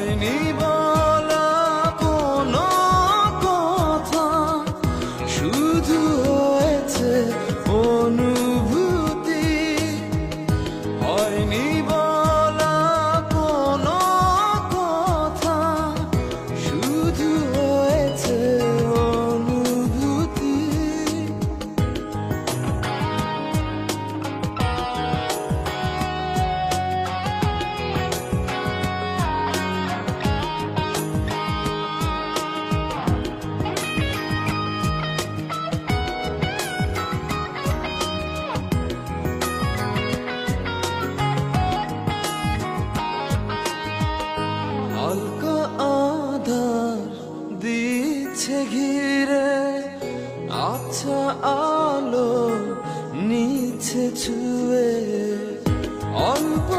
হয়নি হালকা আধার দিচ্ছে ঘিরে আচ্ছা আলো নিচ্ছে ছুঁয়ে অল্প